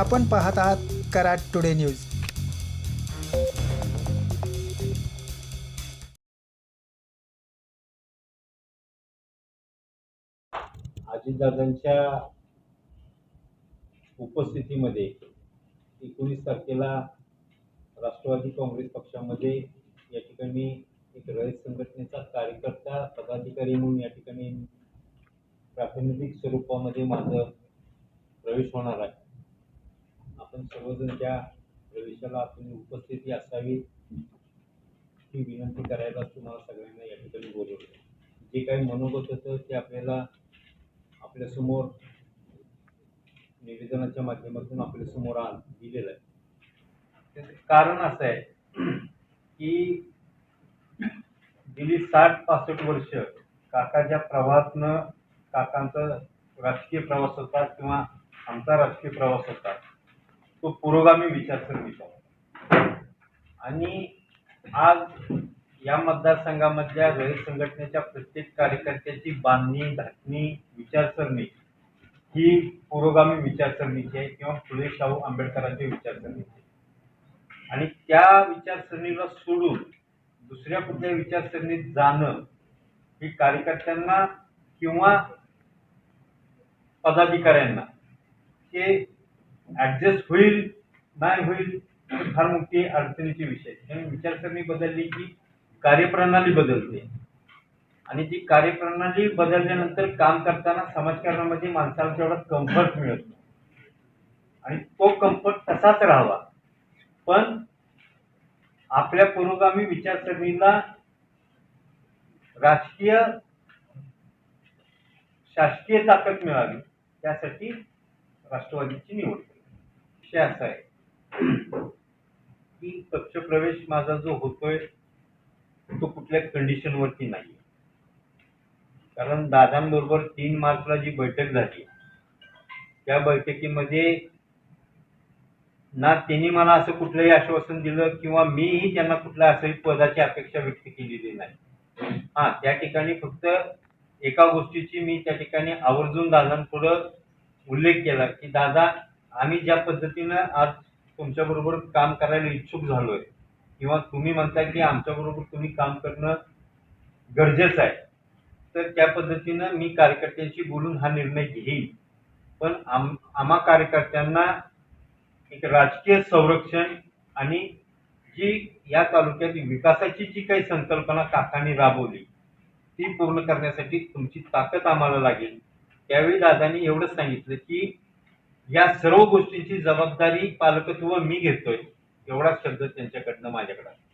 आपण पाहत आहात कराड टुडे न्यूज. अजितदादांच्या उपस्थितीमध्ये एकोणीस तारखेला राष्ट्रवादी काँग्रेस पक्षामध्ये या ठिकाणी एक रयत संघटनेचा कार्यकर्ता पदाधिकारी म्हणून या ठिकाणी प्रातिनिधिक स्वरूपामध्ये माझं प्रवेश होणार आहे. आपण सर्वजण त्या प्रवेशाला आपण उपस्थिती असावी ही विनंती करायला तुम्हाला सगळ्यांना या ठिकाणी बोलवलं. जे काही मनोगत होतं ते आपल्याला आपल्यासमोर निवेदनाच्या माध्यमातून आपल्यासमोर आण दिलेलं आहे. त्याचं कारण असं आहे की गेली साठ पासष्ट वर्ष काकाच्या प्रवाहातनं काकांचा राजकीय प्रवास होता किंवा आमचा राजकीय प्रवास होता. तो पुरोगामी विचारसरणीचा होता आणि आज या मतदारसंघामधल्या रयत संघटनेच्या प्रत्येक कार्यकर्त्याची बांधणी धाटणी विचारसरणी ही पुरोगामी विचारसरणीची आहे किंवा फुले शाहू आंबेडकरांच्या विचारसरणीची आहे. आणि त्या विचारसरणीला सोडून दुसऱ्या कुठल्या विचारसरणीत जाणं ही कार्यकर्त्यांना किंवा पदाधिकाऱ्यांना हे ऍडजस्ट होईल नाही होईल फार मोठी अडचणीची विषय. आहे. विचारसरणी बदलली की कार्यप्रणाली बदलते. आणि ती कार्यप्रणाली बदलल्यानंतर काम करताना समाजकारणामध्ये माणसाला तेवढा कम्फर्ट मिळत नाही. आणि तो कम्फर्ट तसाच राहावा. पण आपल्या पुरोगामी विचारसरणीला राजकीय शासकीय ताकद मिळावी त्यासाठी राष्ट्रवादीची निवड. केली विषय असा आहे की पक्षप्रवेश माझा जो होतोय तो कुठल्या कंडिशन वरती नाही कारण दादांबरोबर तीन मार्चला जी बैठक झाली त्या बैठकीमध्ये ना त्यांनी मला असं कुठलंही आश्वासन दिलं किंवा मीही त्यांना कुठल्या असंही पदाची अपेक्षा व्यक्त केलेली नाही. हा त्या ठिकाणी फक्त एका गोष्टीची मी त्या ठिकाणी आवर्जून दादांपुढं उल्लेख केला की दादा आम्ही ज्या पद्धतीनं आज तुमच्याबरोबर काम करायला इच्छुक झालोय किंवा तुम्ही म्हणताय की आमच्याबरोबर तुम्ही काम करणं गरजेचं आहे तर त्या पद्धतीनं मी कार्यकर्त्यांशी बोलून हा निर्णय घेईन. पण आम आम्हा कार्यकर्त्यांना एक राजकीय संरक्षण आणि जी या तालुक्यात विकासाची जी काही संकल्पना काकांनी राबवली ती पूर्ण करण्यासाठी तुमची ताकद आम्हाला लागेल. त्यावेळी दादांनी एवढंच सांगितलं की या सर्व गोष्टींची जबाबदारी पालकत्व मी घेतोय एवढाच शब्द त्यांच्याकडनं माझ्याकडे